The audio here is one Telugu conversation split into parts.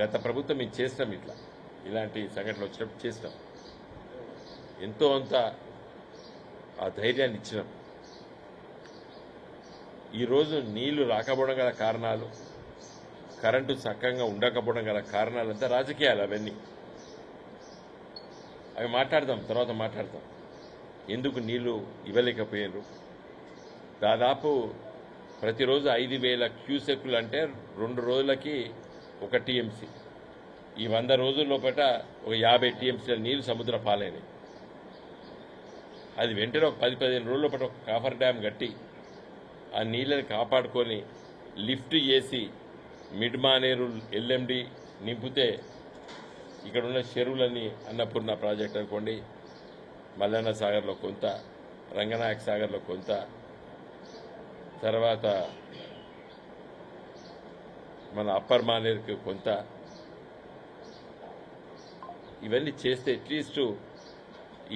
గత ప్రభుత్వం మేము చేసినాం ఇట్లా. ఇలాంటి సంఘటనలు వచ్చినప్పుడు చేసినాం ఎంతో అంత ఆ ధైర్యాన్ని ఇచ్చినాం. ఈరోజు నీళ్ళు రాకపోవడం గల కారణాలు కరెంటు చక్కగా ఉండకపోవడం గల కారణాలంతా రాజకీయాలు అవన్నీ. అవి మాట్లాడదాం తర్వాత మాట్లాడదాం. ఎందుకు నీళ్ళు ఇవ్వలేకపోయారు దాదాపు ప్రతిరోజు ఐదు వేల క్యూసెక్లు అంటే రెండు రోజులకి ఒక టీఎంసీ. ఈ వంద రోజుల లోపల ఒక యాభై టీఎంసీల నీరు సముద్ర పాలైనవి అది వెంటనే ఒక పది పదిహేను రోజుల లోపల ఒక కాఫర్ డ్యామ్ కట్టి ఆ నీళ్ళని కాపాడుకొని లిఫ్ట్ చేసి మిడ్ మానేరు ఎల్ఎండి నింపితే ఇక్కడ ఉన్న చెరువులన్నీ అన్నపూర్ణ ప్రాజెక్ట్ అనుకోండి మల్లన్న సాగర్లో కొంత రంగనాయక సాగర్లో కొంత తర్వాత మన అప్పర్ మానేరుకి కొంత. ఇవన్నీ చేస్తే అట్లీస్ట్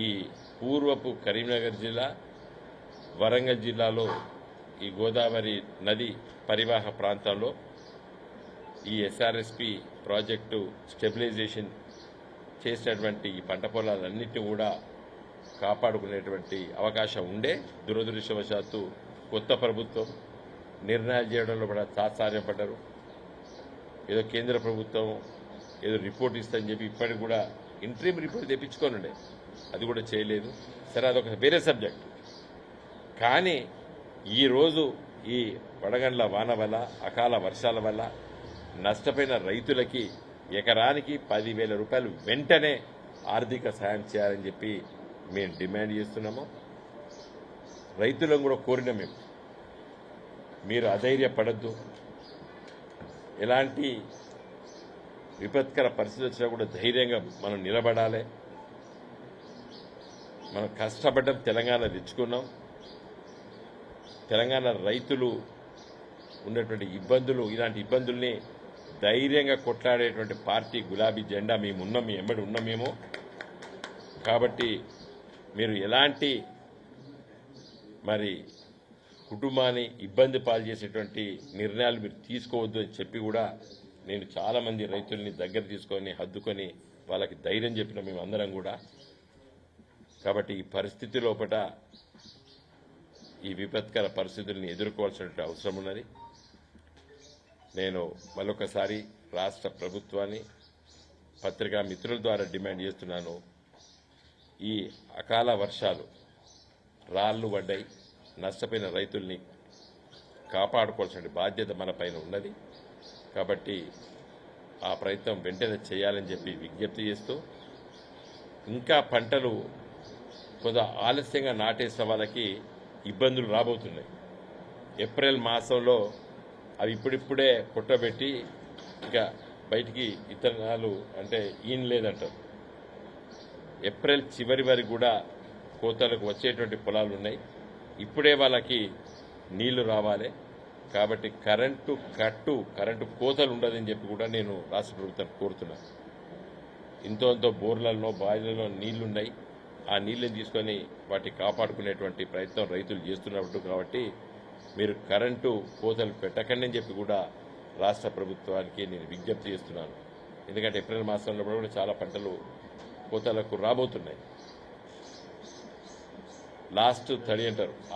ఈ పూర్వపు కరీంనగర్ జిల్లా వరంగల్ జిల్లాలో ఈ గోదావరి నది పరివాహ ప్రాంతంలో ఈ ఎస్ఆర్ఎస్పి ప్రాజెక్టు స్టెబిలైజేషన్ చేసినటువంటి ఈ పంట పొలాలన్నింటినీ కూడా కాపాడుకునేటువంటి అవకాశం ఉండే. దురదృష్టవశాత్తు కొత్త ప్రభుత్వం నిర్ణయాలు చేయడంలో కూడా తాత్సార్యపడ్డారు ఏదో కేంద్ర ప్రభుత్వం ఏదో రిపోర్ట్ ఇస్తుందని చెప్పి ఇప్పటికి కూడా ఇంట్రీమ్ రిపోర్ట్ తెప్పించుకోనుండే. అది కూడా చేయలేదు. సరే అదొక వేరే సబ్జెక్ట్. కానీ ఈరోజు ఈ వడగండ్ల వాన వల్ల అకాల వర్షాల వల్ల నష్టపోయిన రైతులకి ఎకరానికి పదివేల రూపాయలు వెంటనే ఆర్థిక సాయం చేయాలని చెప్పి మేము డిమాండ్ చేస్తున్నాము. రైతులను కూడా కోరిన మేము. మీరు అధైర్యపడద్దు. ఎలాంటి విపత్కర పరిస్థితి వచ్చినా కూడా ధైర్యంగా మనం నిలబడాలి. మనం కష్టపడ్డం తెలంగాణ తెచ్చుకున్నాం. తెలంగాణ రైతులు ఉన్నటువంటి ఇబ్బందులు ఇలాంటి ఇబ్బందుల్ని ధైర్యంగా కొట్లాడేటువంటి పార్టీ గులాబీ జెండా మేము ఉన్నాం మీ ఎంబడి ఉన్నాం మేము. కాబట్టి మీరు ఎలాంటి మరి కుటుంబాన్ని ఇబ్బంది పాలు చేసేటువంటి నిర్ణయాలు మీరు తీసుకోవద్దు అని చెప్పి కూడా నేను చాలా మంది రైతుల్ని దగ్గర తీసుకొని హద్దుకొని వాళ్ళకి ధైర్యం చెప్పిన మేము అందరం కూడా. కాబట్టి ఈ పరిస్థితి లోపల ఈ విపత్కర పరిస్థితుల్ని ఎదుర్కోవాల్సిన అవసరం ఉన్నది. నేను మరొకసారి రాష్ట్ర ప్రభుత్వాన్ని పత్రికా మిత్రుల ద్వారా డిమాండ్ చేస్తున్నాను. ఈ అకాల వర్షాలు రాళ్ళు పడ్డాయి. నష్టపోయిన రైతుల్ని కాపాడుకోవాల్సిన బాధ్యత మన పైన ఉన్నది. కాబట్టి ఆ ప్రయత్నం వెంటనే చేయాలని చెప్పి విజ్ఞప్తి చేస్తూ ఇంకా పంటలు కొంత ఆలస్యంగా నాటేసిన వాళ్ళకి ఇబ్బందులు రాబోతున్నాయి. ఏప్రిల్ మాసంలో అవి ఇప్పుడిప్పుడే పుట్టబెట్టి ఇంకా బయటికి ఇతరాలు అంటే ఈయన లేదంటారు. ఏప్రిల్ చివరి వరకు కూడా కోతలకు వచ్చేటువంటి పొలాలు ఉన్నాయి. ఇప్పుడే వాళ్ళకి నీళ్ళు రావాలి. కాబట్టి కరెంటు కట్టు కరెంటు కోతలు ఉండదని చెప్పి కూడా నేను రాష్ట్ర ప్రభుత్వాన్ని కోరుతున్నాను ఇంతో ఎంతో బోర్లలో బావిలలో నీళ్ళున్నాయి. ఆ నీళ్ళని తీసుకొని వాటిని కాపాడుకునేటువంటి ప్రయత్నం రైతులు చేస్తున్నట్టు కాబట్టి మీరు కరెంటు కోతలు పెట్టకండి అని చెప్పి కూడా రాష్ట్ర ప్రభుత్వానికి నేను విజ్ఞప్తి చేస్తున్నాను. ఎందుకంటే ఏప్రిల్ మాసంలో కూడా చాలా పంటలు కోతలకు రాబోతున్నాయి. లాస్ట్ తడి అంటారు.